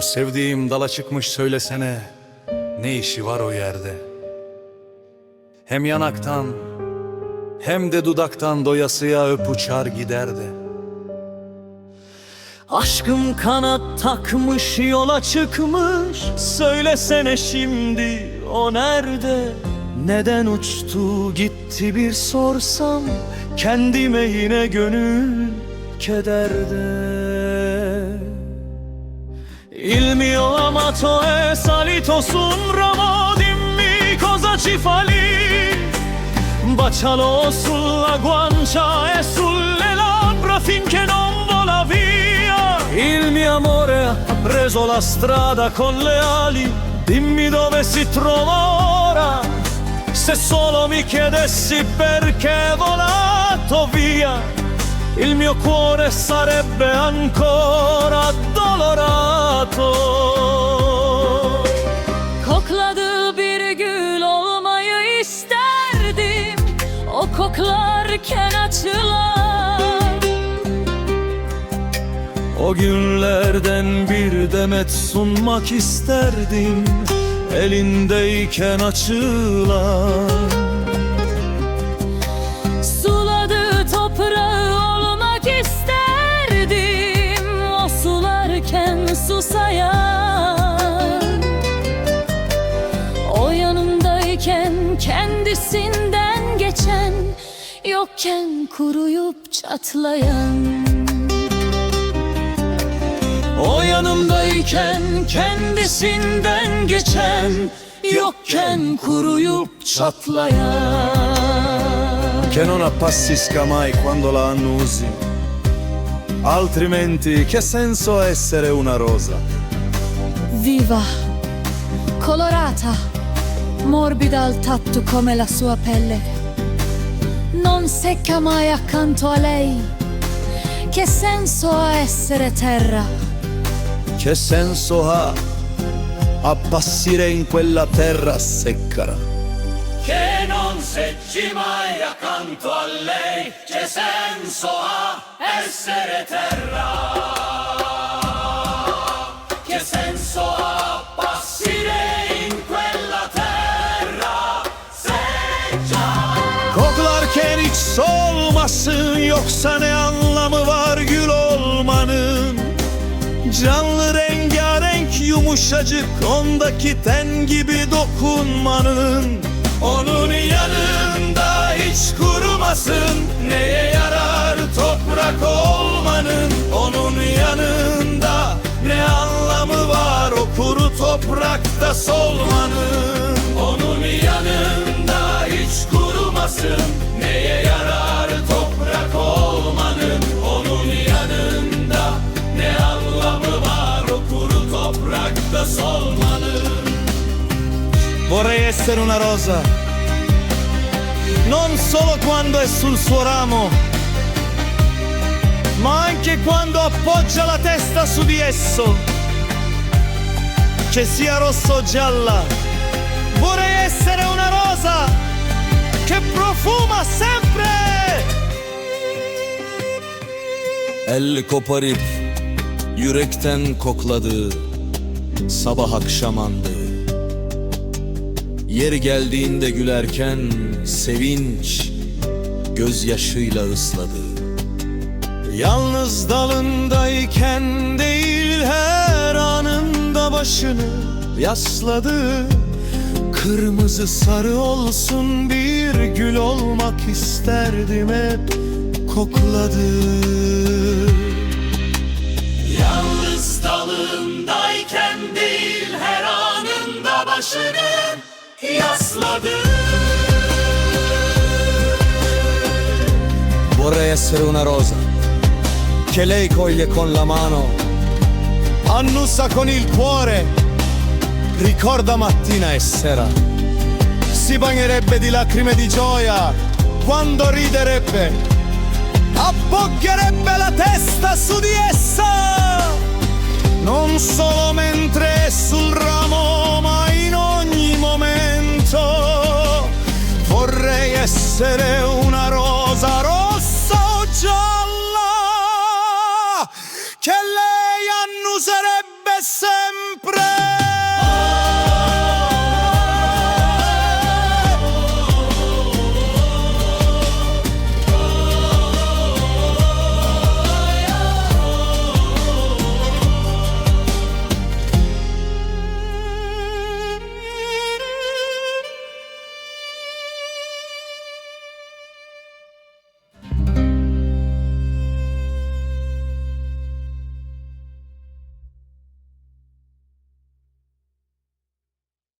sevdiğim dala çıkmış söylesene Ne işi var o yerde? Hem yanaktan Hem de dudaktan doyasıya öp uçar giderdi. Aşkım kanat takmış yola çıkmış Söylesene şimdi o nerede? Neden uçtu gitti bir sorsam Kendime yine gönül kederde amato è salito su un ramo Dimmi cosa ci fa lì Bacialo sulla guancia e sulle labbra finché non vola via. Il mio amore ha preso la strada con le ali. Dimmi dove si trova ora. Se solo mi chiedessi perché è volato via, il mio cuore sarebbe ancora addolorato. Koklarken açılan O günlerden bir demet sunmak isterdim Elindeyken açılan. Suladığı toprağı olmak isterdim O sularken susayan. O yanımdayken kendisinden geçen Yokken kuruyup çatlayan. O yanımdayken kendisinden geçen Yokken kuruyup çatlayan. Che non appassisca mai quando la annusi. Altrimenti che senso ha essere una rosa? Viva, colorata, morbida al tatto come la sua pelle. Non secca mai accanto a lei. Che senso ha essere terra? Che senso ha appassire in quella terra secca Che non secci mai accanto a lei Che senso ha essere terra solmasın Yoksa ne anlamı var gül olmanın? Canlı rengarenk yumuşacık Ondaki ten gibi dokunmanın. Onun yanında hiç kurumasın Neye yarar toprak olmanın? Onun yanında ne anlamı var O kuru toprakta solmanın? Onun yanında hiç kurumasın Neye yarar toprak olmanın Onun yanında ne anlamı var? O kuru toprakta solmanın Vorrei essere una rosa, non solo quando è sul suo ramo, ma anche quando appoggia la testa su di esso, che sia rossa o gialla. El koparıp yürekten kokladığı sabah akşam andığı Yeri geldiğinde gülerken sevinç gözyaşıyla ısladığı Yalnız dalındayken değil her anında başını yasladı. Kırmızı sarı olsun bir gül olmak isterdim hep kokladı Yalnız dalındayken değil her anında başını yasladı Vorrei essere una rosa che lei coglie con la mano annussa con il cuore, ricorda mattina e sera. Si bagnerebbe di lacrime di gioia quando riderebbe, appoggerebbe la testa su di essa, non solo mentre è sul ramo, ma in ogni momento. Vorrei essere una rosa rossa o gialla